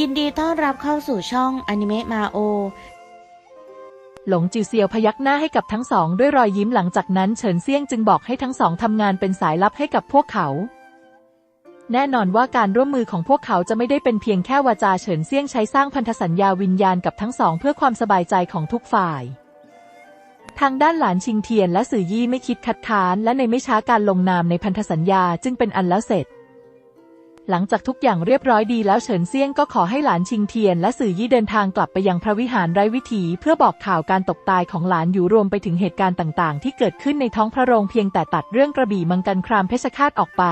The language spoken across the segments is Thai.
ยินดีต้อนรับเข้าสู่ช่องอนิเมะมาโอ หลงจิวเซียวพยักหน้าให้กับทั้งสองด้วยรอยยิ้มหลังจากนั้นเฉินเซี่ยงจึงบอกให้ทั้งสองทำงานเป็นสายลับให้กับพวกเขา แน่นอนว่าการร่วมมือของพวกเขาจะไม่ได้เป็นเพียงแค่วาจาเฉินเซี่ยงใช้สร้างพันธสัญญาวิญญาณกับทั้งสองเพื่อความสบายใจของทุกฝ่ายทางด้านหลานชิงเทียนและสื่อยี่ไม่คิดคัดค้าน และในไม่ช้าการลงนามในพันธสัญญาจึงเป็นอันแล้วเสร็จ หลังจากทุกอย่างเรียบร้อยดีแล้วเฉินเซี่ยงก็ขอให้หลานชิงเทียนและสื่อยี่เดินทางกลับไปยังพระวิหารไร้วิถี เพื่อบอกข่าวการตกตายของหลานอยู่รวมไปถึงเหตุการณ์ต่างๆ ที่เกิดขึ้นในท้องพระโรงเพียงแต่ตัดเรื่องกระบี่มังกันครามเพชฌฆาตออกไป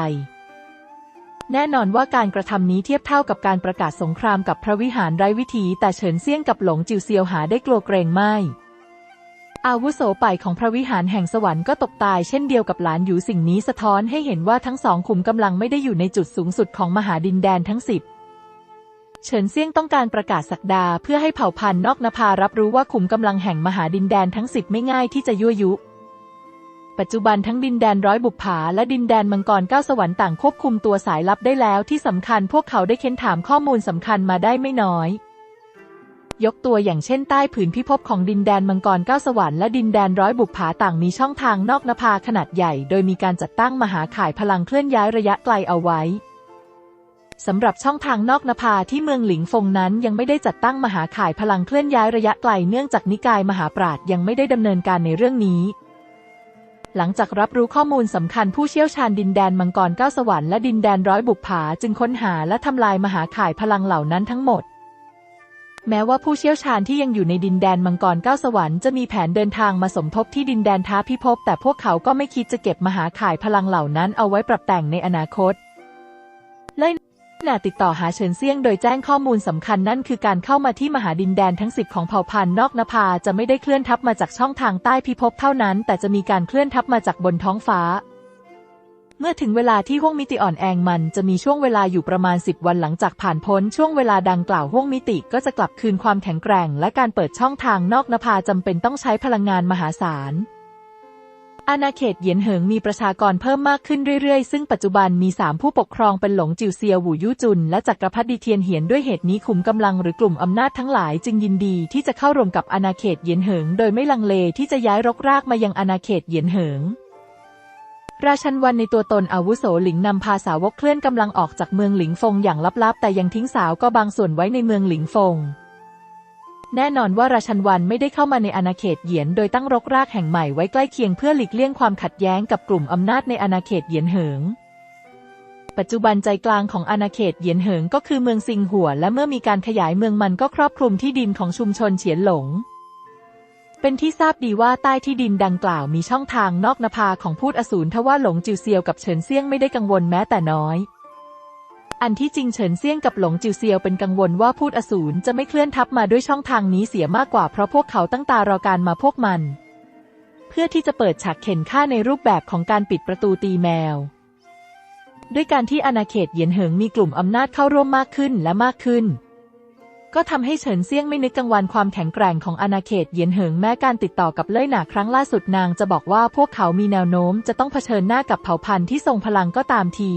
แน่นอนว่าการกระทำนี้เทียบเท่ากับการประกาศสงครามกับพระวิหารไร้วิถี แต่เฉินเซี่ยงกับหลงจิวเซียวหาได้กลัวเกรงไม่ อาวุโสไปของพระวิหารแห่งสวรรค์ก็ตกตายเช่นเดียวกับหลานหยูสิ่งนี้สะท้อนให้เห็นว่าทั้งสองขุมกำลังไม่ได้อยู่ในจุดสูงสุดของมหาดินแดนทั้งสิบเฉินเซี่ยงต้องการประกาศสักดาเพื่อให้เผ่าพันธุ์นอกนภารับรู้ว่าขุมกำลังแห่งมหาดินแดนทั้งสิบไม่ง่ายที่จะยั่วยุ ปัจจุบันทั้งดินแดนร้อยบุปผาและดินแดนมังกรเก้าสวรรค์ต่างควบคุมตัวสายลับได้แล้วที่สำคัญพวกเขาได้เค้นถามข้อมูลสำคัญมาได้ไม่น้อย ยกตัวอย่างเช่นใต้ผืนพิภพของดินแดนมังกรเก้าสวรรค์และดินแดนร้อยบุปผาต่างมีช่องทางนอกนภาขนาดใหญ่ โดยมีการจัดตั้งมหาข่ายพลังเคลื่อนย้ายระยะไกลเอาไว้สำหรับช่องทางนอกนภาที่เมืองหลิงฟงนั้นยังไม่ได้จัดตั้งมหาข่ายพลังเคลื่อนย้ายระยะไกลเนื่องจากนิกายมหาปราชญ์ยังไม่ได้ดำเนินการในเรื่องนี้ หลังจากรับรู้ข้อมูลสำคัญผู้เชี่ยวชาญดินแดนมังกรเก้าสวรรค์และดินแดนร้อยบุปผาจึงค้นหาและทำลายมหาข่ายพลังเหล่านั้นทั้งหมด แม้ว่าผู้เชี่ยวชาญที่ยังอยู่ในดินแดนมังกรเก้าสวรรค์จะมีแผนเดินทางมาสมทบที่ดินแดนท้าพิภพแต่พวกเขาก็ไม่คิดจะเก็บมหาข่ายพลังเหล่านั้นเอาไว้ปรับแต่งในอนาคตเลยนาติดต่อหาเฉินเซี่ยงโดยแจ้งข้อมูลสำคัญนั่นคือการเข้ามาที่มหาดินแดนทั้งสิบของเผ่าพันธุ์นอกนภาจะไม่ได้เคลื่อนทัพมาจากช่องทางใต้พิภพเท่านั้น แต่จะมีการเคลื่อนทัพมาจากบนท้องฟ้า เมื่อถึงเวลาที่ห้วงมิติอ่อนแองมันจะมีช่วงเวลาอยู่ประมาณ 10 วันหลังจากผ่านพ้นช่วงเวลาดังกล่าวห้วงมิติก็จะกลับคืนความแข็งแกร่ง และการเปิดช่องทางนอกนภาจำเป็นต้องใช้พลังงานมหาศาลอาณาเขตเหยียนเหิงมีประชากรเพิ่มมากขึ้นเรื่อยๆ ซึ่งปัจจุบันมีสามผู้ปกครองเป็นหลงจิวเซียหวูยู่จุน และจักรพรรดิเทียนเหียนด้วยเหตุนี้ขุมกำลังหรือกลุ่มอำนาจทั้งหลายจึงยินดีที่จะเข้ารวมกับอาณาเขตเหยียนเหิง โดยไม่ลังเลที่จะย้ายรกรากมายังอาณาเขตเหยียนเหิง ราชันวันในตัวตนอาวุโสหลิงนำพาสาวกเคลื่อนกำลังออกจากเมืองหลิงฟงอย่างลับๆ แต่ยังทิ้งสาวก็บางส่วนไว้ในเมืองหลิงฟง แน่นอนว่าราชันวันไม่ได้เข้ามาในอาณาเขตเหยียน โดยตั้งรกรากแห่งใหม่ไว้ใกล้เคียงเพื่อหลีกเลี่ยงความขัดแย้งกับกลุ่มอำนาจในอาณาเขตเหยียนเหิง ปัจจุบันใจกลางของอาณาเขตเหยียนเหิงก็คือเมืองซิงหัว และเมื่อมีการขยายเมืองมันก็ครอบคลุมที่ดินของชุมชนเฉียนหลง เป็นที่ทราบดีว่าใต้ที่ดินดังกล่าวมีช่องทางนอกนภาของพูดอสูรทว่าหลงจิวเซียวกับเฉินเซี่ยงไม่ได้กังวลแม้แต่น้อย อันที่จริงเฉินเซี่ยงกับหลงจิวเซียวเป็นกังวลว่าพูดอสูรจะไม่เคลื่อนทัพมาด้วยช่องทางนี้เสียมากกว่าเพราะพวกเขาตั้งตารอการมาพวกมัน เพื่อที่จะเปิดฉากเข็นฆ่าในรูปแบบของการปิดประตูตีแมว ด้วยการที่อาณาเขตเหยียนเหิงมีกลุ่มอำนาจเข้าร่วมมากขึ้นและมากขึ้น ก็ทำให้เฉินเซี่ยงไม่นึกกังวลความแข็งแกร่งของอาณาเขตเยียนเหิงแม้การติดต่อกับเล่ยหนาครั้งล่าสุดนางจะบอกว่าพวกเขามีแนวโน้มจะต้องเผชิญหน้ากับเผ่าพันธุ์ที่ทรงพลังก็ตามที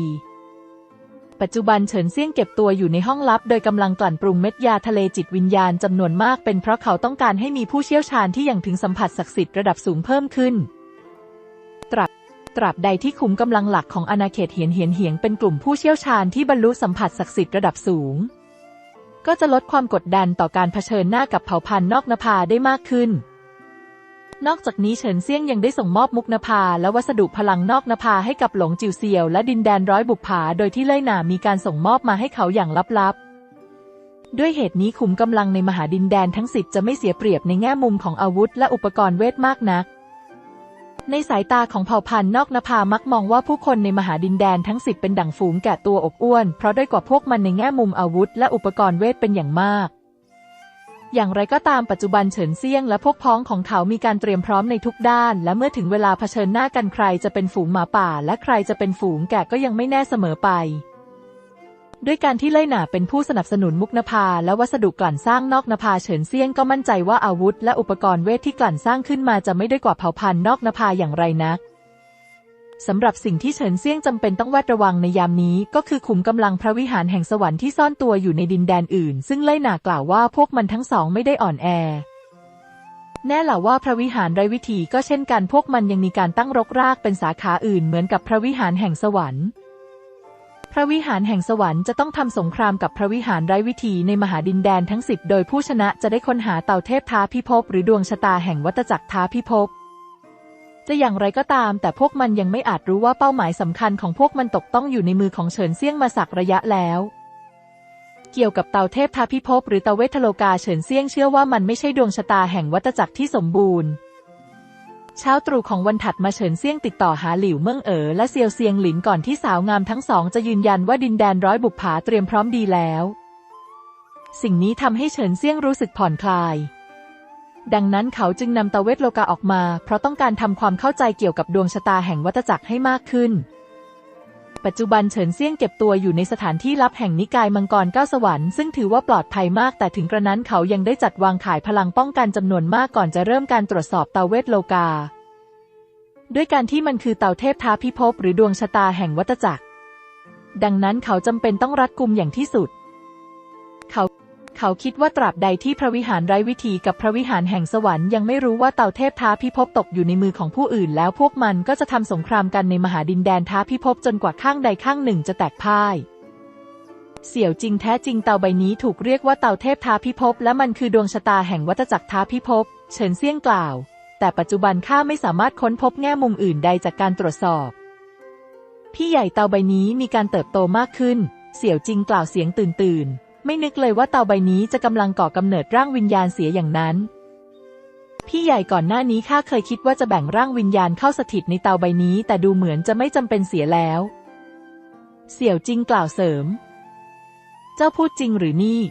ปัจจุบันเฉินเซี่ยงเก็บตัวอยู่ในห้องลับ โดยกำลังกลั่นปรุงเม็ดยาทะเลจิตวิญญาณจำนวนมากเป็นเพราะเขาต้องการให้มีผู้เชี่ยวชาญที่ยังถึงสัมผัสศักดิ์สิทธิ์ระดับสูงเพิ่มขึ้น ตราบตราบใดที่ขุมกำลังหลักของอาณาเขตเหียนเหียนเหียงเป็นกลุ่มผู้เชี่ยวชาญที่บรรลุสัมผัสศักดิ์สิทธิ์ระดับสูง ก็จะลดความกดดันต่อการเผชิญหน้ากับเผ่าพันธุ์นอกนภาได้มากขึ้น นอกจากนี้เฉินเซียงยังได้ส่งมอบมุกนภาและวัสดุพลังนอกนภาให้กับหลงจิวเซียวและดินแดนร้อยบุปผาโดยที่เล่ยหนามีการส่งมอบมาให้เขาอย่างลับๆ ด้วยเหตุนี้ขุมกำลังในมหาดินแดนทั้งสิบจะไม่เสียเปรียบในแง่มุมของอาวุธและอุปกรณ์เวทมากนัก ในสายตาของเผ่าพันธุ์นอกนภามักมองว่าผู้คนในมหาดินแดนทั้งสิบเป็นดั่งฝูงแกะตัวอบอ้วน เพราะด้อยกว่าพวกมันในแง่มุมอาวุธและอุปกรณ์เวทเป็นอย่างมาก อย่างไรก็ตามปัจจุบันเฉินเซี่ยงและพวกพ้องของเขามีการเตรียมพร้อมในทุกด้าน และเมื่อถึงเวลาเผชิญหน้ากันใครจะเป็นฝูงหมาป่า และใครจะเป็นฝูงแกะก็ยังไม่แน่เสมอไป ด้วยการที่เล่ยหนาเป็นผู้สนับสนุนมุกนภา และวัสดุกลั่นสร้างนอกนภาเฉินเซียงก็มั่นใจว่าอาวุธ และอุปกรณ์เวทที่กลั่นสร้างขึ้นมาจะไม่ได้กว่าเผ่าพันธุ์นอกนภาอย่างไรนักสำหรับสิ่งที่เฉินเซียงจำเป็นต้องแวดระวังในยามนี้ ก็คือขุมกำลังพระวิหารแห่งสวรรค์ที่ซ่อนตัวอยู่ในดินแดนอื่น ซึ่งเล่ยหนากล่าวว่าพวกมันทั้งสองไม่ได้อ่อนแอ แน่หละว่าพระวิหารไรวิถีก็เช่นกันพวกมันยังมีการตั้งรกรากเป็นสาขาอื่นเหมือนกับพระวิหารแห่งสวรรค์ พระวิหารแห่งสวรรค์จะต้องทำสงครามกับพระวิหารไร้วิถีในมหาดินแดนทั้งสิบโดยผู้ชนะจะได้ค้นหาเต่าเทพท้าพิภพหรือดวงชะตาแห่งวัตจักรท้าพิภพจะอย่างไรก็ตาม แต่พวกมันยังไม่อาจรู้ว่าเป้าหมายสำคัญของพวกมันตกต้องอยู่ในมือของเฉินเซี่ยงมาสักระยะแล้ว เกี่ยวกับเต่าเทพทาพิภพหรือเตาเวทโลกาเฉินเซี่ยงเชื่อว่ามันไม่ใช่ดวงชะตาแห่งวัตจักรที่สมบูรณ์ เช้าตรู่ของวันถัดมาเฉินเซี่ยงติดต่อหาหลิวเมิ่งเอ๋อและเซียวเซียงหลินก่อนที่สาวงามทั้งสองจะยืนยันว่าดินแดนร้อยบุกผาเตรียมพร้อมดีแล้ว สิ่งนี้ทำให้เฉินเซี่ยงรู้สึกผ่อนคลาย ดังนั้นเขาจึงนำตาเวทโลกาออกมา เพราะต้องการทำความเข้าใจเกี่ยวกับดวงชะตาแห่งวัตจักรให้มากขึ้น ปัจจุบันเฉินเซี่ยงเก็บตัวอยู่ในสถานที่ลับแห่งนิกายมังกรเก้าสวรรค์ซึ่งถือว่าปลอดภัยมาก แต่ถึงกระนั้นเขายังได้จัดวางขายพลังป้องกันจำนวนมากก่อนจะเริ่มการตรวจสอบเตาเวทโลกา ด้วยการที่มันคือเตาเทพท้าพิภพหรือดวงชะตาแห่งวัตจักร ดังนั้นเขาจำเป็นต้องรัดกุมอย่างที่สุด เขา เขาคิดว่าตราบใดที่พระวิหารไร้วิธีกับพระวิหารแห่งสวรรค์ยังไม่รู้ว่าเต่าเทพท้าพิภพตกอยู่ในมือของผู้อื่น แล้วพวกมันก็จะทำสงครามกันในมหาดินแดนท้าพิภพจนกว่าข้างใดข้างหนึ่งจะแตกพ่าย เสี่ยวจริงแท้จริงเต่าใบนี้ถูกเรียกว่าเต่าเทพท้าพิภพและมันคือดวงชะตาแห่งวัตจักรท้าพิภพ เฉินเซี่ยงกล่าว แต่ปัจจุบันข้าไม่สามารถค้นพบแง่มุมอื่นใดจากการตรวจสอบ พี่ใหญ่เต่าใบนี้มีการเติบโตมากขึ้น เสี่ยวจริงกล่าวเสียงตื่นตื่น ไม่นึกเลยว่าเต่าใบนี้จะกำลังก่อกำเนิดร่างวิญญาณเสียอย่างนั้น พี่ใหญ่ก่อนหน้านี้ข้าเคยคิดว่าจะแบ่งร่างวิญญาณเข้าสถิตในเตาใบนี้ แต่ดูเหมือนจะไม่จำเป็นเสียแล้ว เสี่ยวจริงกล่าวเสริม เจ้าพูดจริงหรือนี่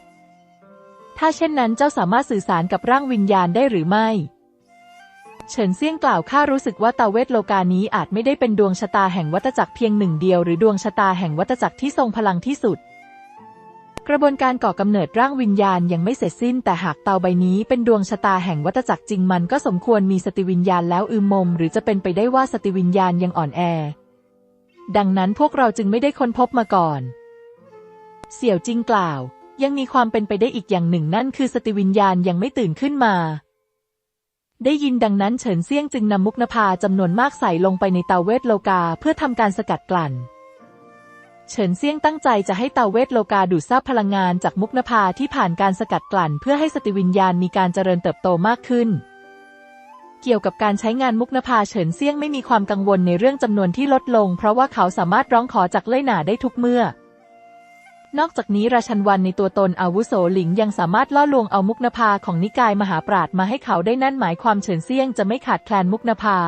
ถ้าเช่นนั้นเจ้าสามารถสื่อสารกับร่างวิญญาณได้หรือไม่ เฉินเซี่ยงกล่าวข้ารู้สึกว่าเตาเวทโลกานี้อาจไม่ได้เป็นดวงชะตาแห่งวัตจักรเพียงหนึ่งเดียวหรือดวงชะตาแห่งวัตจักรที่ทรงพลังที่สุด กระบวนการก่อกำเนิดร่างวิญญาณยังไม่เสร็จสิ้น แต่หากเตาใบนี้เป็นดวงชะตาแห่งวัตจักรจริงมันก็สมควรมีสติวิญญาณแล้วอืมมม หรือจะเป็นไปได้ว่าสติวิญญาณยังอ่อนแอ ดังนั้นพวกเราจึงไม่ได้ค้นพบมาก่อน เสี่ยวจิงกล่าว ยังมีความเป็นไปได้อีกอย่างหนึ่งนั่นคือสติวิญญาณยังไม่ตื่นขึ้นมา ได้ยินดังนั้นเฉินเซี่ยงจึงนำมุกนภาจำนวนมากใส่ลงไปในเตาเวทโลกาเพื่อทำการสกัดกลั่น เฉินเซี่ยงตั้งใจจะให้เตาเวทโลกาดูดซับพลังงานจากมุกนภาที่ผ่านการสกัดกลั่น เพื่อให้สติวิญญาณมีการเจริญเติบโตมากขึ้น เกี่ยวกับการใช้งานมุกนภาเฉินเซี่ยงไม่มีความกังวลในเรื่องจำนวนที่ลดลง เพราะว่าเขาสามารถร้องขอจากเล่ยหนาได้ทุกเมื่อ นอกจากนี้ราชันวันในตัวตนอาวุโสหลิงยังสามารถล่อลวงเอามุกนภาของนิกายมหาปราดมาให้เขาได้นั่นหมายความเฉินเซี่ยงจะไม่ขาดแคลนมุกนภา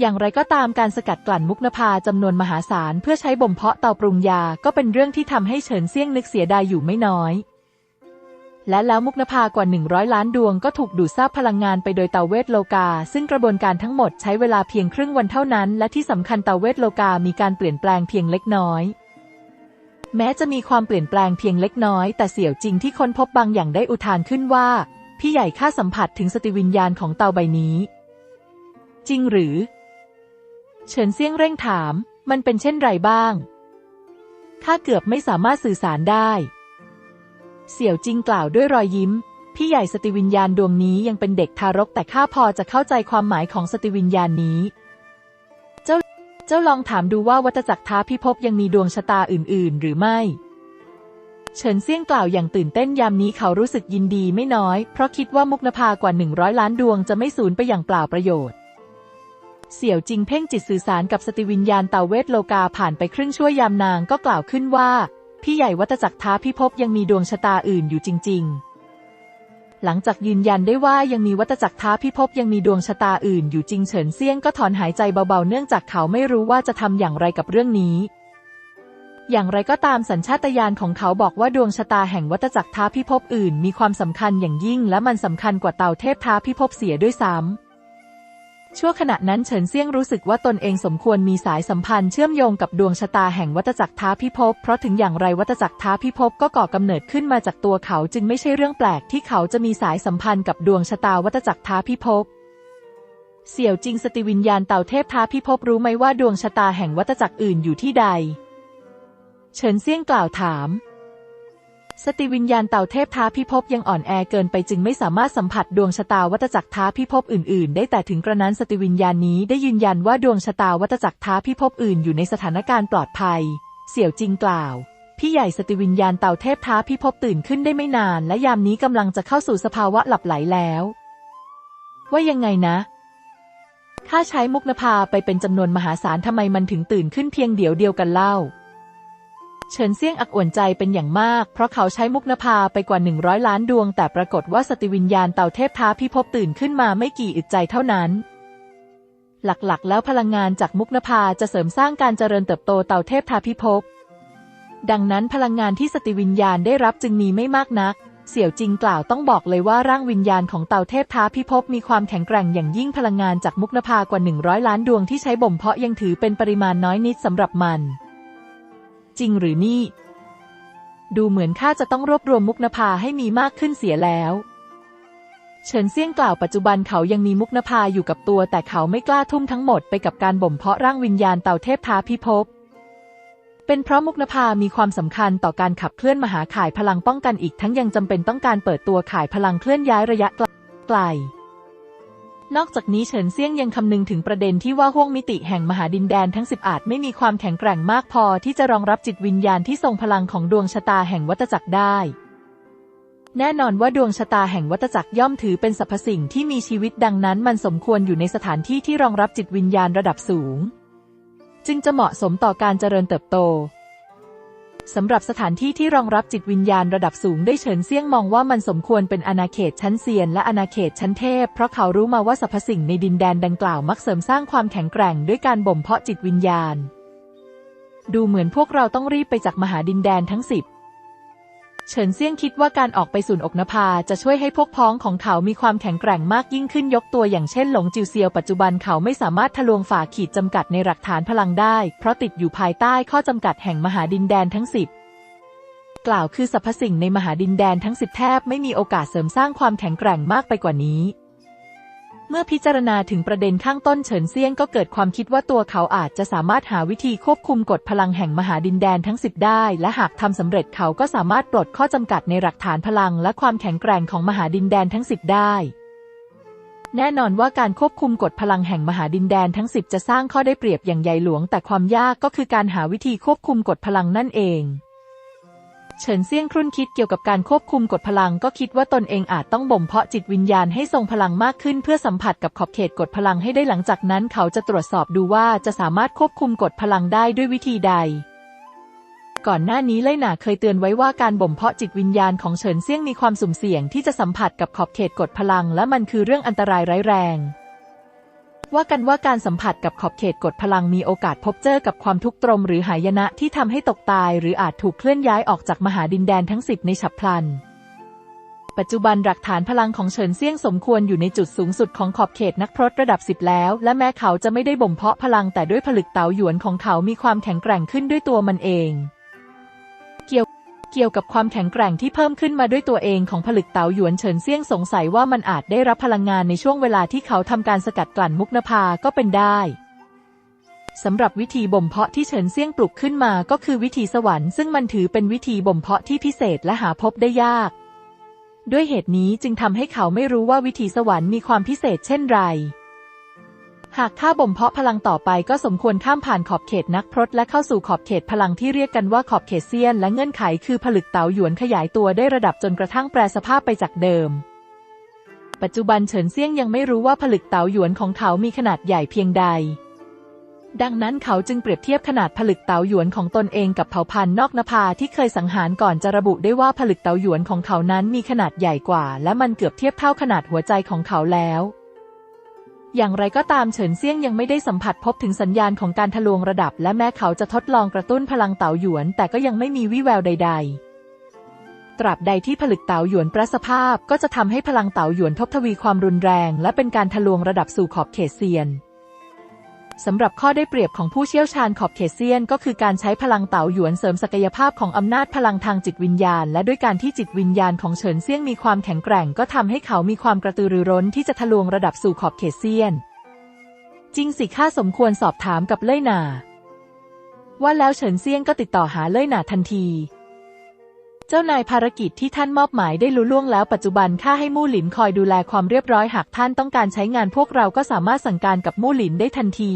อย่างไรก็ตามการสกัดกลั่นมุกนภาจำนวนมหาศาลเพื่อใช้บ่มเพาะเตาปรุงยาก็เป็นเรื่องที่ทำให้เฉินเซี่ยงนึกเสียดายอยู่ไม่น้อย และแล้วมุกนภากว่า 100 ล้านดวงก็ถูกดูดซาบพลังงานไปโดยเตาเวทโลกา ซึ่งกระบวนการทั้งหมดใช้เวลาเพียงครึ่งวันเท่านั้น และที่สำคัญเตาเวทโลกามีการเปลี่ยนแปลงเพียงเล็กน้อยแม้จะมีความเปลี่ยนแปลงเพียงเล็กน้อย แต่เสี่ยวจริงที่ค้นพบบางอย่างได้อุทานขึ้นว่า พี่ใหญ่ข้าสัมผัสถึงสติวิญญาณของเตาใบนี้ จริงหรือ เฉินเซี่ยงเร่งถาม มันเป็นเช่นไรบ้าง ข้าเกือบไม่สามารถสื่อสารได้ เสี่ยวจิงกล่าวด้วยรอยยิ้ม พี่ใหญ่สติวิญญาณดวงนี้ยังเป็นเด็กทารกแต่ข้าพอจะเข้าใจความหมายของสติวิญญาณนี้ เจ้า เจ้าลองถามดูว่าวัตจักรท้าพิภพยังมีดวงชะตาอื่น ๆ หรือไม่ เฉินเซี่ยงกล่าวอย่างตื่นเต้นยามนี้เขารู้สึกยินดีไม่น้อย เพราะคิดว่ามุกนภากว่า100ล้านดวงจะไม่สูญไปอย่างเปล่าประโยชน์ เสี่ยวจิงเพ่งจิตสื่อสารกับสติวิญญาณเตาเวทโลกาผ่านไปครึ่งชั่วยามนางก็กล่าวขึ้นว่า พี่ใหญ่วัตจักรท้าพิภพยังมีดวงชะตาอื่นอยู่จริง ๆ หลังจากยืนยันได้ว่ายังมีวัตจักรท้าพิภพยังมีดวงชะตาอื่นอยู่จริงเฉินเซี่ยงก็ถอนหายใจเบาๆเนื่องจากเขาไม่รู้ว่าจะทำอย่างไรกับเรื่องนี้อย่างไรก็ตามสัญชาตญาณของเขาบอกว่าดวงชะตาแห่งวัตจักรท้าพิภพอื่น มีความสำคัญอย่างยิ่งและมันสำคัญกว่าเต่าเทพท้าพิภพเสียด้วยซ้ำ ชั่วขณะนั้นเฉินเซี่ยงรู้สึกว่าตนเองสมควรมีสายสัมพันธ์เชื่อมโยงกับดวงชะตาแห่งวัตจักรท้าพิภพ เพราะถึงอย่างไรวัตจักรท้าพิภพก็ก่อกำเนิดขึ้นมาจากตัวเขาจึงไม่ใช่เรื่องแปลกที่เขาจะมีสายสัมพันธ์กับดวงชะตาวัตจักรท้าพิภพเสี่ยวจิงสติวิญญาณเต่าเทพท้าพิภพรู้ไหมว่าดวงชะตาแห่งวัฏจักรอื่นอยู่ที่ใด เฉินเซี่ยงกล่าวถาม สติวิญญาณเต่าเทพท้าพิภพยังอ่อนแอเกินไปจึงไม่สามารถสัมผัสดวงชะตาวัฏจักรท้าพิภพอื่นๆ ได้แต่ถึงกระนั้นสติวิญญาณนี้ได้ยืนยันว่าดวงชะตาวัฏจักรท้าพิภพอื่นอยู่ในสถานการณ์ปลอดภัย เสี่ยวจิงกล่าว พี่ใหญ่สติวิญญาณเต่าเทพท้าพิภพตื่นขึ้นได้ไม่นาน และยามนี้กำลังจะเข้าสู่สภาวะหลับไหลแล้ว ว่ายังไงนะข้าใช้มุกนภาไปเป็นจำนวนมหาศาลทำไมมันถึงตื่นขึ้นเพียงเดียวเดียวกันเล่า เฉินเซี่ยงอักอ่วนใจเป็นอย่างมาก เพราะเขาใช้มุกนภาไปกว่าหนึ่งร้อยล้านดวง แต่ปรากฏว่าสติวิญญาณเต่าเทพท้าพิภพตื่นขึ้นมาไม่กี่อึดใจเท่านั้น หลักๆ แล้วพลังงานจากมุกนภาจะเสริมสร้างการเจริญเติบโตเต่าเทพท้าพิภพ ดังนั้นพลังงานที่สติวิญญาณได้รับจึงมีไม่มากนัก เสี่ยวจริงกล่าวต้องบอกเลยว่าร่างวิญญาณของเต่าเทพท้าพิภพมีความแข็งแกร่งอย่างยิ่งพลังงานจากมุกนภากว่า 100 ล้านดวงที่ใช้บ่มเพาะยังถือเป็นปริมาณน้อยนิดสำหรับมัน จริงหรือนี่ ดูเหมือนข้าจะต้องรวบรวมมุกนภาให้มีมากขึ้นเสียแล้วเฉินเซี่ยงกล่าวปัจจุบันเขายังมีมุกนภาอยู่กับตัวแต่เขาไม่กล้าทุ่มทั้งหมดไปกับการบ่มเพาะร่างวิญญาณเต่าเทพท้าพิภพ เป็นเพราะมุกนภามีความสำคัญต่อการขับเคลื่อนมหาข่ายพลังป้องกันอีกทั้งยังจำเป็นต้องการเปิดตัวข่ายพลังเคลื่อนย้ายระยะไกล นอกจากนี้เฉินเซี่ยงยังคำนึงถึงประเด็นที่ว่าห้วงมิติแห่งมหาดินแดนทั้งสิบอาจไม่มีความแข็งแกร่งมากพอที่จะรองรับจิตวิญญาณที่ทรงพลังของดวงชะตาแห่งวัฏจักรได้ แน่นอนว่าดวงชะตาแห่งวัฏจักรย่อมถือเป็นสรรพสิ่งที่มีชีวิตดังนั้น มันสมควรอยู่ในสถานที่ที่รองรับจิตวิญญาณระดับสูง จึงจะเหมาะสมต่อการเจริญเติบโต สำหรับสถานที่ที่รองรับจิตวิญญาณระดับสูงได้เฉินเซี่ยงมองว่ามันสมควรเป็นอาณาเขตชั้นเซียนและอาณาเขตชั้นเทพ เพราะเขารู้มาว่าสรรพสิ่งในดินแดนดังกล่าวมักเสริมสร้างความแข็งแกร่งด้วยการบ่มเพาะจิตวิญญาณ ดูเหมือนพวกเราต้องรีบไปจากมหาดินแดนทั้งสิบ เฉินเซี่ยงคิดว่าการออกไปสู่อกนภาจะช่วยให้พวกพ้องของเขามีความแข็งแกร่งมากยิ่งขึ้นยกตัวอย่างเช่นหลงจิวเซียวปัจจุบันเขาไม่สามารถทะลวงฝ่าขีดจำกัดในหลักฐานพลังได้ เพราะติดอยู่ภายใต้ข้อจำกัดแห่งมหาดินแดนทั้งสิบกล่าวคือสรรพสิ่งในมหาดินแดนทั้งสิบแทบไม่มีโอกาสเสริมสร้างความแข็งแกร่งมากไปกว่านี้ เมื่อพิจารณาถึงประเด็นข้างต้นเฉินเซียงก็เกิดความคิดว่าตัวเขาอาจจะสามารถหาวิธีควบคุมกฎพลังแห่งมหาดินแดนทั้งสิบได้ และหากทำสำเร็จเขาก็สามารถปลดข้อจำกัดในหลักฐานพลังและความแข็งแกร่งของมหาดินแดนทั้งสิบได้ แน่นอนว่าการควบคุมกฎพลังแห่งมหาดินแดนทั้งสิบจะสร้างข้อได้เปรียบอย่างใหญ่หลวง แต่ความยากก็คือการหาวิธีควบคุมกฎพลังนั่นเอง เฉินเซี่ยงครุ่นคิดเกี่ยวกับการควบคุมกฎพลังก็คิดว่าตนเองอาจต้องบ่มเพาะจิตวิญญาณให้ทรงพลังมากขึ้นเพื่อสัมผัสกับขอบเขตกฎพลังให้ได้หลังจากนั้นเขาจะตรวจสอบดูว่าจะสามารถควบคุมกฎพลังได้ด้วยวิธีใด ก่อนหน้านี้ไล่หนาเคยเตือนไว้ว่าการบ่มเพาะจิตวิญญาณของเฉินเซี่ยงมีความสุ่มเสี่ยงที่จะสัมผัสกับขอบเขตกฎพลัง และมันคือเรื่องอันตรายร้ายแรง ว่ากันว่าการสัมผัสกับขอบเขตกฎพลังมีโอกาสพบเจอกับความทุกข์ตรมหรือหายนะที่ทำให้ตกตาย หรืออาจถูกเคลื่อนย้ายออกจากมหาดินแดนทั้งสิบในฉับพลัน ปัจจุบันหลักฐานพลังของเฉินเซี่ยงสมควรอยู่ในจุดสูงสุดของขอบเขตนักพรตระดับสิบแล้ว และแม้เขาจะไม่ได้บ่มเพาะพลังแต่ด้วยผลึกเต๋าหยวนของเขามีความแข็งแกร่งขึ้นด้วยตัวมันเอง เกี่ยวกับความแข็งแกร่งที่เพิ่มขึ้นมาด้วยตัวเองของผลึกเต๋าหยวนเฉินเซี่ยงสงสัยว่ามันอาจได้รับพลังงานในช่วงเวลาที่เขาทำการสกัดกลั่นมุกนภาก็เป็นได้สำหรับวิธีบ่มเพาะที่เฉินเซี่ยงปลุกขึ้นมาก็คือวิธีสวรรค์ซึ่งมันถือเป็นวิธีบ่มเพาะที่พิเศษและหาพบได้ยาก ด้วยเหตุนี้จึงทำให้เขาไม่รู้ว่าวิธีสวรรค์มีความพิเศษเช่นไร หากข้าบ่มเพาะพลังต่อไปก็สมควรข้ามผ่านขอบเขตนักพรตและเข้าสู่ขอบเขตพลังที่เรียกกันว่าขอบเขตเซียนและเงื่อนไขคือผลึกเต๋าหยวนขยายตัวได้ระดับจนกระทั่งแปรสภาพไปจากเดิม ปัจจุบันเฉินเซียงยังไม่รู้ว่าผลึกเต๋าหยวนของเขามีขนาดใหญ่เพียงใด ดังนั้นเขาจึงเปรียบเทียบขนาดผลึกเต๋าหยวนของตนเองกับเผ่าพันธุ์นอกนภาที่เคยสังหารก่อนจะระบุได้ว่าผลึกเต๋าหยวนของเขานั้นมีขนาดใหญ่กว่า และมันเกือบเทียบเท่าขนาดหัวใจของเขาแล้ว อย่างไรก็ตามเฉินเซี่ยงยังไม่ได้สัมผัสพบถึงสัญญาณของการทะลวงระดับ และแม้เขาจะทดลองกระตุ้นพลังเต๋าหยวน แต่ก็ยังไม่มีวี่แววใด ๆ ตราบใดที่ผลึกเต๋าหยวนประสภาพ ก็จะทำให้พลังเต๋าหยวนทบทวีความรุนแรง และเป็นการทะลวงระดับสู่ขอบเขตเซียน สำหรับข้อได้เปรียบของผู้เชี่ยวชาญขอบเขตเซียน ก็คือการใช้พลังเต๋าหยวนเสริมศักยภาพของอำนาจพลังทางจิตวิญญาณ และด้วยการที่จิตวิญญาณของเฉินเซียงมีความแข็งแกร่ง ก็ทำให้เขามีความกระตือรือร้นที่จะทะลวงระดับสู่ขอบเขตเซียน จริงสิข้าสมควรสอบถามกับเล่ยหนาว่าแล้วเฉินเซียงก็ติดต่อหาเล่ยหนาทันที เจ้านายภารกิจที่ท่านมอบหมายได้ลุล่วงแล้วปัจจุบันข้าให้มู่หลินคอยดูแลความเรียบร้อยหากท่านต้องการใช้งานพวกเราก็สามารถสั่งการกับมู่หลินได้ทันที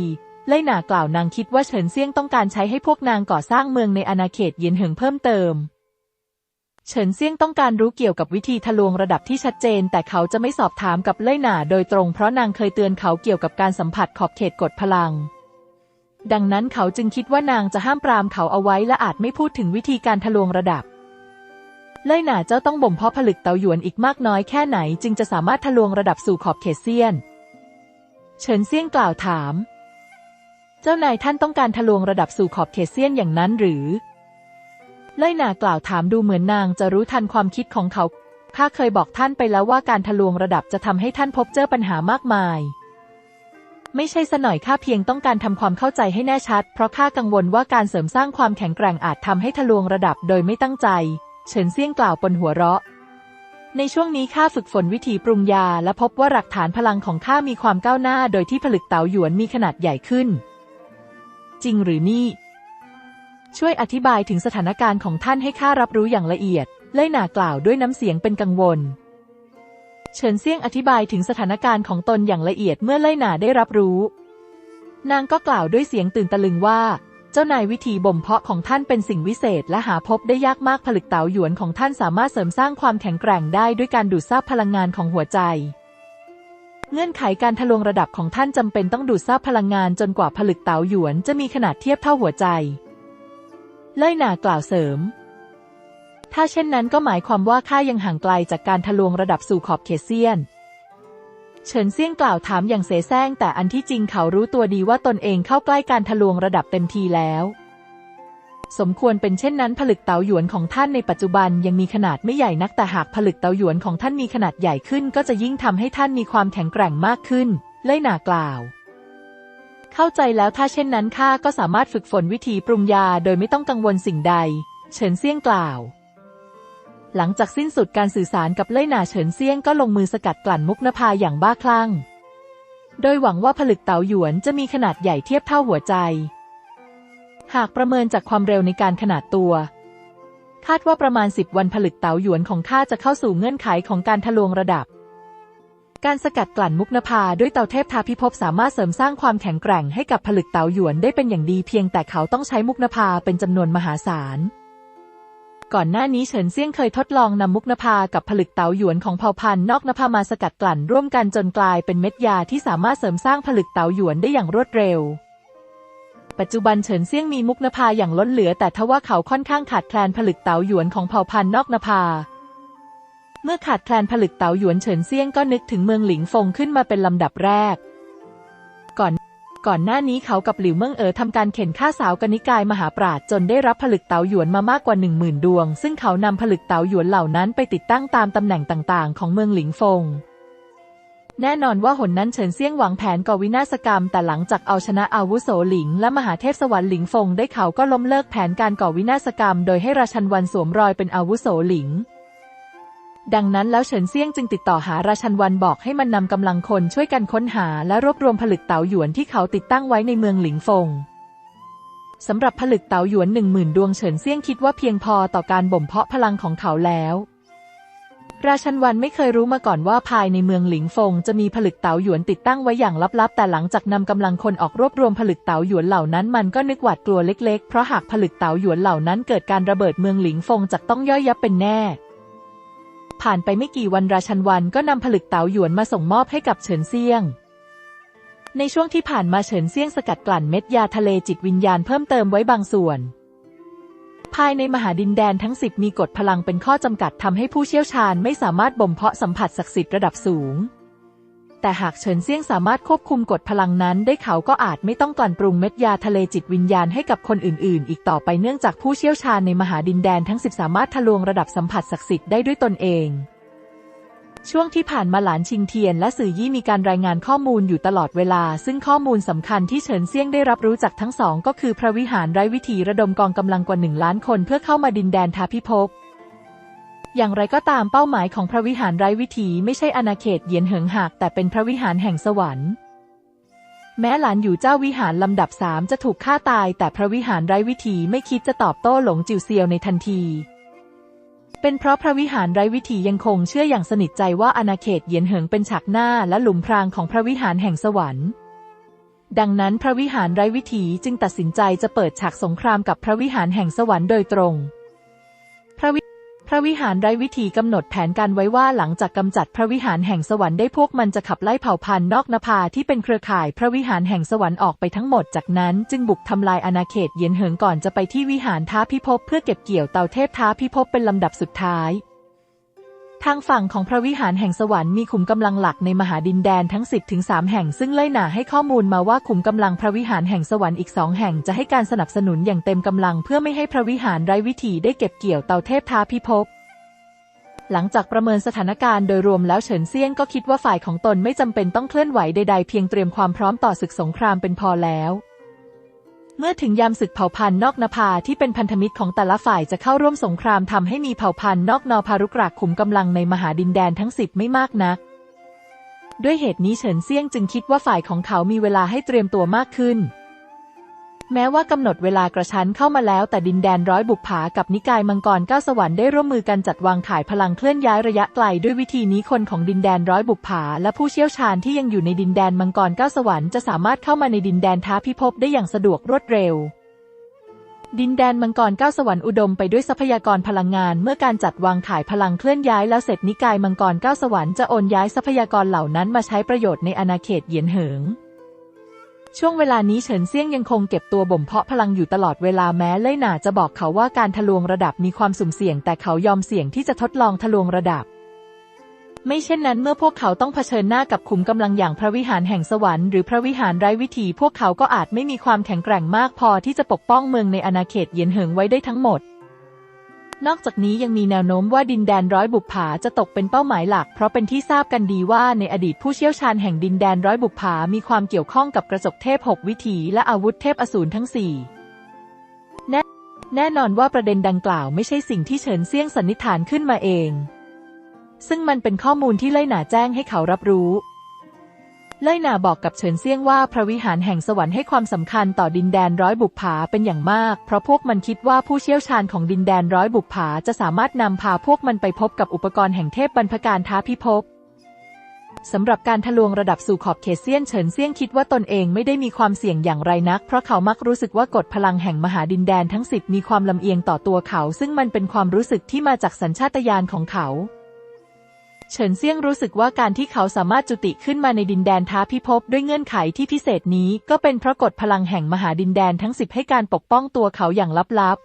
เล่ยหนากล่าวนางคิดว่าเฉินเซี่ยงต้องการใช้ให้พวกนางก่อสร้างเมืองในอาณาเขตเย็นเหิงเพิ่มเติม เฉินเซี่ยงต้องการรู้เกี่ยวกับวิธีทะลวงระดับที่ชัดเจน แต่เขาจะไม่สอบถามกับเล่ยหนาโดยตรงเพราะนางเคยเตือนเขาเกี่ยวกับการสัมผัสขอบเขตกดพลัง ดังนั้นเขาจึงคิดว่านางจะห้ามปรามเขาเอาไว้และอาจไม่พูดถึงวิธีการทะลวงระดับ เล่ยหนาเจ้าต้องบ่มเพาะผลึกเตาหยวนอีกมากน้อยแค่ไหนจึงจะสามารถทะลวงระดับสู่ขอบเขตเซียน เฉินเซียงกล่าวถาม เจ้านายท่านต้องการทะลวงระดับสู่ขอบเขตเซียนอย่างนั้นหรือ เล่ยหนากล่าวถามดูเหมือนนางจะรู้ทันความคิดของเขาข้าเคยบอกท่านไปแล้วว่าการทะลวงระดับจะทำให้ท่านพบเจอปัญหามากมาย ไม่ใช่สน่อยข้าเพียงต้องการทำความเข้าใจให้แน่ชัด เพราะข้ากังวลว่าการเสริมสร้างความแข็งแกร่งอาจทำให้ทะลวงระดับโดยไม่ตั้งใจ เฉินเซี่ยงกล่าวปนหัวเราะ ในช่วงนี้ข้าฝึกฝนวิธีปรุงยา และพบว่าหลักฐานพลังของข้ามีความก้าวหน้า โดยที่ผลึกเต๋าหยวนมีขนาดใหญ่ขึ้น จริงหรือนี่ ช่วยอธิบายถึงสถานการณ์ของท่านให้ข้ารับรู้อย่างละเอียด เล่ยหนากล่าวด้วยน้ำเสียงเป็นกังวลเฉินเซี่ยงอธิบายถึงสถานการณ์ของตนอย่างละเอียดเมื่อเล่ยหนาได้รับรู้ นางก็กล่าวด้วยเสียงตื่นตะลึงว่า เจ้านายวิธีบ่มเพาะของท่านเป็นสิ่งวิเศษและหาพบได้ยากมากผลึกเต๋าหยวนของท่านสามารถเสริมสร้างความแข็งแกร่งได้ด้วยการดูดซับพลังงานของหัวใจ เงื่อนไขการทะลวงระดับของท่านจำเป็นต้องดูดซับพลังงานจนกว่าผลึกเต๋าหยวนจะมีขนาดเทียบเท่าหัวใจ เล่ยหนากล่าวเสริม ถ้าเช่นนั้นก็หมายความว่าข้ายังห่างไกลจากการทะลวงระดับสู่ขอบเขตเซียน เฉินเซี่ยงกล่าวถามอย่างเสแสร้งแต่อันที่จริงเขารู้ตัวดีว่าตนเองเข้าใกล้การทะลวงระดับเต็มทีแล้ว สมควรเป็นเช่นนั้น ผลึกเต๋าหยวนของท่านในปัจจุบันยังมีขนาดไม่ใหญ่นักแต่หากผลึกเต๋าหยวนของท่านมีขนาดใหญ่ขึ้น ก็จะยิ่งทำให้ท่านมีความแข็งแกร่งมากขึ้น เล่ยหนากล่าว เข้าใจแล้วถ้าเช่นนั้นข้าก็สามารถฝึกฝนวิธีปรุงยาโดยไม่ต้องกังวลสิ่งใด เฉินเซี่ยงกล่าว หลังจากสิ้นสุดการสื่อสารกับเล่ยหนาเฉินเซียงก็ลงมือสกัดกลั่นมุกนภาอย่างบ้าคลั่ง โดยหวังว่าผลึกเต๋าหยวนจะมีขนาดใหญ่เทียบเท่าหัวใจ หากประเมินจากความเร็วในการขนาดตัว คาดว่าประมาณ 10 วันผลึกเต๋าหยวนของข้าจะเข้าสู่เงื่อนไขของการทะลวงระดับ การสกัดกลั่นมุกนภาด้วยเตาเทพทาพิภพสามารถเสริมสร้างความแข็งแกร่งให้กับผลึกเต๋าหยวนได้เป็นอย่างดีเพียงแต่เขาต้องใช้มุกนภาเป็นจำนวนมหาศาล ก่อนหน้านี้เฉินเซี่ยงเคยทดลองนำมุกนภากับผลึกเต๋าหยวนของเผ่าพันธุ์นอกนภามาสกัดกลั่นร่วมกันจนกลายเป็นเม็ดยาที่สามารถเสริมสร้างผลึกเต๋าหยวนได้อย่างรวดเร็ว ปัจจุบันเฉินเซี่ยงมีมุกนภาอย่างล้นเหลือ แต่ทว่าเขาค่อนข้างขาดแคลนผลึกเต๋าหยวนของเผ่าพันธุ์นอกนภา เมื่อขาดแคลนผลึกเต๋าหยวนเฉินเซี่ยงก็นึกถึงเมืองหลิงฟงขึ้นมาเป็นลำดับแรก ก่อนหน้านี้เขากับหลิวเมิงเอ๋อทำการเข็นฆ่าสาวกนิกายมหาปราชจนได้รับผลึกเต๋าหยวนมามากกว่าหนึ่งหมื่นดวง ซึ่งเขานำผลึกเต๋าหยวนเหล่านั้นไปติดตั้งตามตำแหน่งต่างๆ ของเมืองหลิงฟง แน่นอนว่าหนนั้นเฉินเซี่ยงหวังแผนก่อวินาศกรรม แต่หลังจากเอาชนะอาวุโสหลิง และมหาเทพสวรรค์หลิงฟงได้เขาก็ล้มเลิกแผนการก่อวินาศกรรม โดยให้ราชันวันสวมรอยเป็นอาวุโสหลิง ดังนั้นแล้วเฉินเซี่ยงจึงติดต่อหาราชันวันบอกให้มันนำกำลังคนช่วยกันค้นหาและรวบรวมผลึกเต๋าหยวนที่เขาติดตั้งไว้ในเมืองหลิงฟงสำหรับผลึกเต๋าหยวนหนึ่งหมื่นดวงเฉินเซี่ยงคิดว่าเพียงพอต่อการบ่มเพาะพลังของเขาแล้ว ราชันวันไม่เคยรู้มาก่อนว่าภายในเมืองหลิงฟงจะมีผลึกเต๋าหยวนติดตั้งไว้อย่างลับๆ แต่หลังจากนำกำลังคนออกรวบรวมผลึกเต๋าหยวนเหล่านั้นมันก็นึกหวาดกลัวเล็กๆ เพราะหากผลึกเต๋าหยวนเหล่านั้นเกิดการระเบิดเมืองหลิงฟงจะต้องย่อยยับเป็นแน่ ผ่านไปไม่กี่วันราชันวันก็นำผลึกเต๋าหยวนมาส่งมอบให้กับเฉินเซียง ในช่วงที่ผ่านมาเฉินเซียงสกัดกลั่นเม็ดยาทะเลจิตวิญญาณเพิ่มเติมไว้บางส่วน ภายในมหาดินแดนทั้งสิบมีกฎพลังเป็นข้อจำกัดทำให้ผู้เชี่ยวชาญไม่สามารถบ่มเพาะสัมผัสศักดิ์สิทธิ์ระดับสูง แต่หากเฉินเซี่ยงสามารถควบคุมกฎพลังนั้น ได้เขาก็อาจไม่ต้องกลั่นปรุงเม็ดยาทะเลจิตวิญญาณให้กับคนอื่นๆ อีกต่อไปเนื่องจากผู้เชี่ยวชาญในมหาดินแดนทั้งสิบสามารถทะลวงระดับสัมผัสศักดิ์สิทธิ์ได้ด้วยตนเอง ช่วงที่ผ่านมาหลานชิงเทียนและสื่อยี่มีการรายงานข้อมูลอยู่ตลอดเวลา ซึ่งข้อมูลสำคัญที่เฉินเซี่ยงได้รับรู้จากทั้งสองก็คือพระวิหารไร้วิธีระดมกองกำลังกว่าหนึ่งล้านคนเพื่อเข้ามาดินแดนทาพิภพ อย่างไรก็ตามเป้าหมายของพระวิหารไร้วิถีไม่ใช่อาณาเขตเยียนเหิงหาก แต่เป็นพระวิหารแห่งสวรรค์ แม้หลานอยู่เจ้าวิหารลำดับสามจะถูกฆ่าตาย แต่พระวิหารไร้วิธีไม่คิดจะตอบโต้หลงจิวเซียวในทันทีเป็นเพราะพระวิหารไร้วิถียังคงเชื่ออย่างสนิทใจว่าอาณาเขตเยียนเหิงเป็นฉากหน้าและหลุมพรางของพระวิหารแห่งสวรรค์ ดังนั้นพระวิหารไร้วิถีจึงตัดสินใจจะเปิดฉากสงครามกับพระวิหารแห่งสวรรค์โดยตรง พระวิ พระวิหารไร้วิธีกำหนดแผนการไว้ว่าหลังจากกำจัดพระวิหารแห่งสวรรค์ได้พวกมันจะขับไล่เผ่าพันธุ์นอกนภาที่เป็นเครือข่ายพระวิหารแห่งสวรรค์ออกไปทั้งหมดจากนั้นจึงบุกทำลายอาณาเขตเย็นเหิงก่อนจะไปที่วิหารท้าพิภพเพื่อเก็บเกี่ยวเตาเทพท้าพิภพเป็นลำดับสุดท้าย ทางฝั่งของพระวิหารแห่งสวรรค์มีขุมกำลังหลักในมหาดินแดนทั้ง 10ถึง3แห่งซึ่งไล่หนาให้ข้อมูลมาว่าขุมกำลังพระวิหารแห่งสวรรค์อีกสองแห่งจะให้การสนับสนุนอย่างเต็มกำลังเพื่อไม่ให้พระวิหารไร้วิธีได้เก็บเกี่ยวเตาเทพท้าพิภพหลังจากประเมินสถานการณ์โดยรวมแล้วเฉินเซียงก็คิดว่าฝ่ายของตนไม่จำเป็นต้องเคลื่อนไหวใดๆเพียงเตรียมความพร้อมต่อศึกสงครามเป็นพอแล้ว เมื่อถึงยามศึกเผ่าพันธุ์นอกนภาที่เป็นพันธมิตรของแต่ละฝ่ายจะเข้าร่วมสงครามทำให้มีเผ่าพันธุ์นอกนอพารุกรากขุมกำลังในมหาดินแดนทั้งสิบไม่มากนัก ด้วยเหตุนี้เฉินเซียงจึงคิดว่าฝ่ายของเขามีเวลาให้เตรียมตัวมากขึ้น แม้ว่ากำหนดเวลากระชั้นเข้ามาแล้ว แต่ดินแดนร้อยบุกผากับนิกายมังกรเก้าสวรรค์ได้ร่วมมือกันจัดวางขายพลังเคลื่อนย้ายระยะไกลด้วยวิธีนี้คนของดินแดนร้อยบุกผาและผู้เชี่ยวชาญที่ยังอยู่ในดินแดนมังกรเก้าสวรรค์จะสามารถเข้ามาในดินแดนท้าพิภพได้อย่างสะดวกรวดเร็ว ดินแดนมังกรเก้าสวรรค์อุดมไปด้วยทรัพยากรพลังงาน เมื่อการจัดวางขายพลังเคลื่อนย้ายแล้วเสร็จนิกายมังกรเก้าสวรรค์จะโอนย้ายทรัพยากรเหล่านั้นมาใช้ประโยชน์ในอาณาเขตเหยียนเหิง ช่วงเวลานี้เฉินเซี่ยงยังคงเก็บตัวบ่มเพาะพลังอยู่ตลอดเวลาแม้เล่ยหนาจะบอกเขาว่าการทะลวงระดับมีความสุ่มเสี่ยง แต่เขายอมเสี่ยงที่จะทดลองทะลวงระดับ ไม่เช่นนั้นเมื่อพวกเขาต้องเผชิญหน้ากับขุมกำลังอย่างพระวิหารแห่งสวรรค์หรือพระวิหารไร้วิถีพวกเขาก็อาจไม่มีความแข็งแกร่งมากพอที่จะปกป้องเมืองในอาณาเขตเยียนเหิงไว้ได้ทั้งหมด นอกจากนี้ยังมีแนวโน้มว่าดินแดนร้อยบุปผาจะตกเป็นเป้าหมายหลัก เพราะเป็นที่ทราบกันดีว่าในอดีตผู้เชี่ยวชาญแห่งดินแดนร้อยบุปผา มีความเกี่ยวข้องกับกระจกเทพหกวิถีและอาวุธเทพอสูรทั้งสี่แน่แน่นอนว่าประเด็นดังกล่าวไม่ใช่สิ่งที่เฉินเซี่ยงสันนิษฐานขึ้นมาเอง ซึ่งมันเป็นข้อมูลที่เล่หนาแจ้งให้เขารับรู้ เล่ยหนาบอกกับเฉินเซี่ยงว่าพระวิหารแห่งสวรรค์ให้ความสำคัญต่อดินแดนร้อยบุกผาเป็นอย่างมาก เพราะพวกมันคิดว่าผู้เชี่ยวชาญของดินแดนร้อยบุกผาจะสามารถนำพาพวกมันไปพบกับอุปกรณ์แห่งเทพบรรพการท้าพิภพสำหรับการทะลวงระดับสู่ขอบเขตเซียนเฉินเซี่ยงคิดว่าตนเองไม่ได้มีความเสี่ยงอย่างไรนัก เพราะเขามักรู้สึกว่ากฎพลังแห่งมหาดินแดนทั้งสิบมีความลำเอียงต่อตัวเขา ซึ่งมันเป็นความรู้สึกที่มาจากสัญชาตญาณของเขา เฉินเซี่ยงรู้สึกว่าการที่เขาสามารถจุติขึ้นมาในดินแดนท้าพิภพด้วยเงื่อนไขที่พิเศษนี้ ก็เป็นเพราะกฎพลังแห่งมหาดินแดนทั้งสิบให้การปกป้องตัวเขาอย่างลับ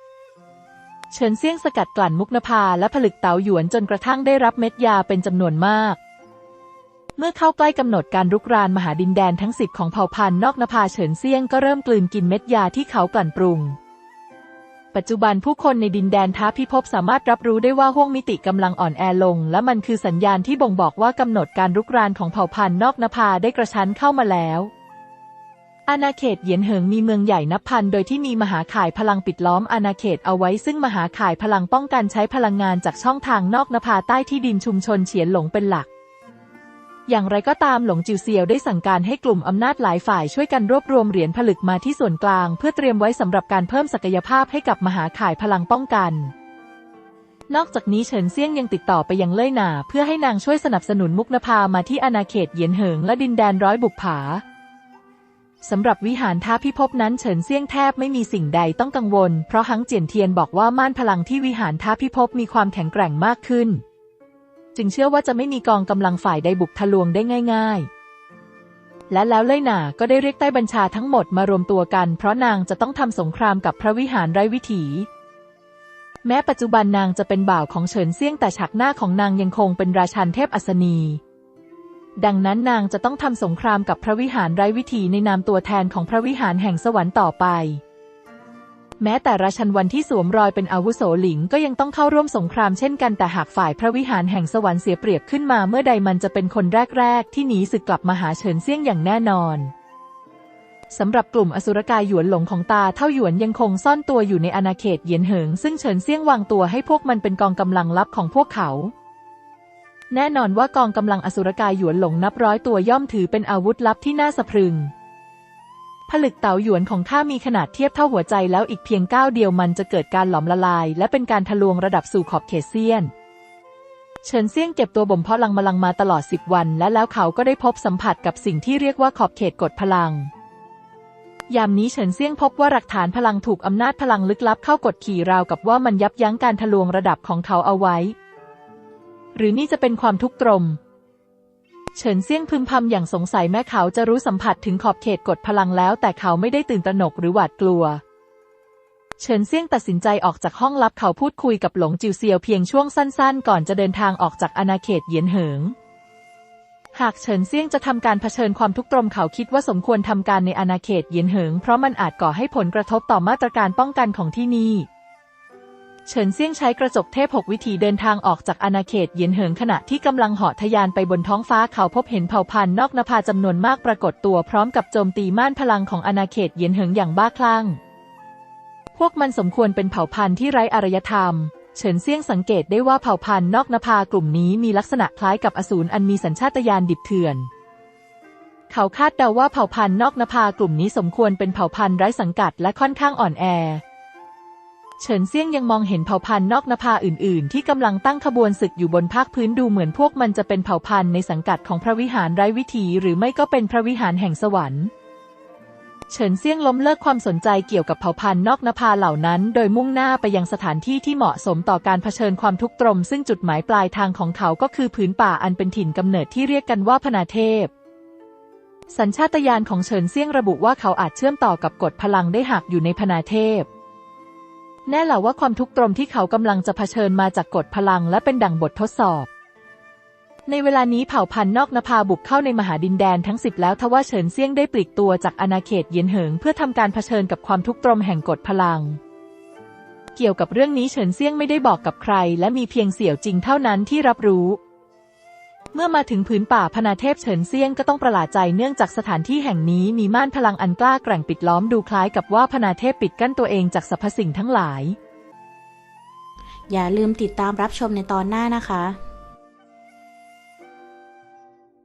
ๆ เฉินเซี่ยงสกัดกลั่นมุกนภาและผลึกเต๋าหยวนจนกระทั่งได้รับเม็ดยาเป็นจำนวนมากเมื่อเข้าใกล้กำหนดการรุกรานมหาดินแดนทั้งสิบของเผ่าพันธุ์นอกนภาเฉินเซียงก็เริ่มกลืนกินเม็ดยาที่เขากลั่นปรุง ปัจจุบันผู้คนในดินแดนท้าพิภพสามารถรับรู้ได้ว่าห้วงมิติกำลังอ่อนแอลง และมันคือสัญญาณที่บ่งบอกว่ากำหนดการรุกรานของเผ่าพันธุ์นอกนภาได้กระชั้นเข้ามาแล้ว อาณาเขตเหยียนเหิงมีเมืองใหญ่นับพันโดยที่มีมหาข่ายพลังปิดล้อมอาณาเขตเอาไว้ซึ่งมหาข่ายพลังป้องกันใช้พลังงานจากช่องทางนอกนภาใต้ที่ดินชุมชนเฉียนหลงเป็นหลัก อย่างไรก็ตามหลงจิวเซียวได้สั่งการให้กลุ่มอำนาจหลายฝ่ายช่วยกันรวบรวมเหรียญผลึกมาที่ส่วนกลาง เพื่อเตรียมไว้สำหรับการเพิ่มศักยภาพให้กับมหาข่ายพลังป้องกัน นอกจากนี้เฉินเซียงยังติดต่อไปยังเล่ยหนา เพื่อให้นางช่วยสนับสนุนมุกนภามาที่อาณาเขตเยียนเหิงและดินแดนร้อยบุกผาสำหรับวิหารท้าพิภพนั้นเฉินเซียงแทบไม่มีสิ่งใดต้องกังวล เพราะหังเจียนเทียนบอกว่าม่านพลังที่วิหารท้าพิภพมีความแข็งแกร่งมากขึ้น จึงเชื่อว่าจะไม่มีกองกำลังฝ่ายใดบุกทะลวงได้ง่าย ๆและแล้วเล่ยหนาก็ได้เรียกใต้บัญชาทั้งหมดมารวมตัวกัน เพราะนางจะต้องทำสงครามกับพระวิหารไร้วิถี แม้ปัจจุบันนางจะเป็นบ่าวของเฉินเซี่ยงแต่ฉากหน้าของนางยังคงเป็นราชันเทพอัศนี ดังนั้นนางจะต้องทำสงครามกับพระวิหารไร้วิถีในนามตัวแทนของพระวิหารแห่งสวรรค์ต่อไป แม้แต่ราชันวันที่สวมรอยเป็นอาวุโสหลิงก็ยังต้องเข้าร่วมสงครามเช่นกันแต่หากฝ่ายพระวิหารแห่งสวรรค์เสียเปรียบขึ้นมาเมื่อใดมันจะเป็นคนแรก ๆ ที่หนีศึกกลับมาหาเฉินเซี่ยงอย่างแน่นอนสำหรับกลุ่มอสุรกายหยวนหลงของตาเท่าหยวนยังคงซ่อนตัวอยู่ในอาณาเขตเยียนเหิง ซึ่งเฉินเซี่ยงวางตัวให้พวกมันเป็นกองกำลังลับของพวกเขา แน่นอนว่ากองกำลังอสุรกายหยวนหลงนับร้อยตัวย่อมถือเป็นอาวุธลับที่น่าสะพรึง ผลึกเต๋าหยวนของข้ามีขนาดเทียบเท่าหัวใจแล้วอีกเพียงก้าวเดียวมันจะเกิดการหลอมละลาย และเป็นการทะลวงระดับสู่ขอบเขตเซียน เฉินเซี่ยงเก็บตัวบ่มเพาะลังมลังมาตลอดสิบวัน และแล้วเขาก็ได้พบสัมผัสกับสิ่งที่เรียกว่าขอบเขตกดพลัง ยามนี้เฉินเซี่ยงพบว่าหลักฐานพลังถูกอำนาจพลังลึกลับเข้ากดขี่ราวกับว่ามันยับยั้งการทะลวงระดับของเขาเอาไว้ หรือนี่จะเป็นความทุกข์ตรม เฉินเซี่ยงพึมพำอย่างสงสัยแม้เขาจะรู้สัมผัสถึงขอบเขตกดพลังแล้ว แต่เขาไม่ได้ตื่นตระหนกหรือหวาดกลัว เฉินเซี่ยงตัดสินใจออกจากห้องลับเขาพูดคุยกับหลงจิวเซียวเพียงช่วงสั้นๆ ก่อนจะเดินทางออกจากอาณาเขตเยียนเหิง หากเฉินเซี่ยงจะทำการเผชิญความทุกข์ตรมเขาคิดว่าสมควรทำการในอาณาเขตเยียนเหิง เพราะมันอาจก่อให้ผลกระทบต่อมาตรการป้องกันของที่นี่ เฉินเซี่ยงใช้กระจกเทพหกวิธีเดินทางออกจากอาณาเขตเยียนเหิงขณะที่กำลังเหาะทะยานไปบนท้องฟ้าเขาพบเห็นเผ่าพันธุ์นอกนภาจำนวนมากปรากฏตัวพร้อมกับโจมตีม่านพลังของอาณาเขตเยียนเหิงอย่างบ้าคลั่ง พวกมันสมควรเป็นเผ่าพันธุ์ที่ไร้อารยธรรม เฉินเซี่ยงสังเกตได้ว่าเผ่าพันธุ์นอกนภากลุ่มนี้มีลักษณะคล้ายกับอสูรอันมีสัญชาตญาณดิบเถื่อน เขาคาดเดาว่าเผ่าพันธุ์นอกนภากลุ่มนี้สมควรเป็นเผ่าพันธุ์ไร้สังกัดและค่อนข้างอ่อนแอ เฉินเซี่ยงยังมองเห็นเผ่าพันธุ์นอกนภาอื่น ๆ ที่กำลังตั้งขบวนศึกอยู่บนภาคพื้นดูเหมือนพวกมันจะเป็นเผ่าพันธุ์ในสังกัดของพระวิหารไร้วิถีหรือไม่ก็เป็นพระวิหารแห่งสวรรค์ เฉินเซี่ยงล้มเลิกความสนใจเกี่ยวกับเผ่าพันธุ์นอกนภาเหล่านั้น โดยมุ่งหน้าไปยังสถานที่ที่เหมาะสมต่อการเผชิญความทุกข์ตรม ซึ่งจุดหมายปลายทางของเขาก็คือผืนป่าอันเป็นถิ่นกำเนิดที่เรียกกันว่าพนาเทพสัญชาตญาณของเฉินเซี่ยงระบุว่าเขาอาจเชื่อมต่อกับกฎพลังได้หากอยู่ในพนาเทพ แน่แหละว่าความทุกข์ตรมที่เขากำลังจะเผชิญมาจากกฎพลังและเป็นดั่งบททดสอบ ในเวลานี้เผ่าพันธุ์นอกนภาบุกเข้าในมหาดินแดนทั้งสิบแล้วทว่าเฉินเซี่ยงได้ปลีกตัวจากอาณาเขตเยียนเหิงเพื่อทำการเผชิญกับความทุกข์ตรมแห่งกฎพลัง เกี่ยวกับเรื่องนี้เฉินเซี่ยงไม่ได้บอกกับใคร และมีเพียงเสี่ยวจริงเท่านั้นที่รับรู้ เมื่อมาถึงผืนป่าพนาเทพเฉินเซียงก็ต้องประหลาดใจเนื่องจากสถานที่แห่งนี้มีม่านพลังอันกล้าแกร่งปิดล้อมดูคล้ายกับว่าพนาเทพปิดกั้นตัวเองจากสรรพสิ่งทั้งหลาย อย่าลืมติดตามรับชมในตอนหน้านะคะ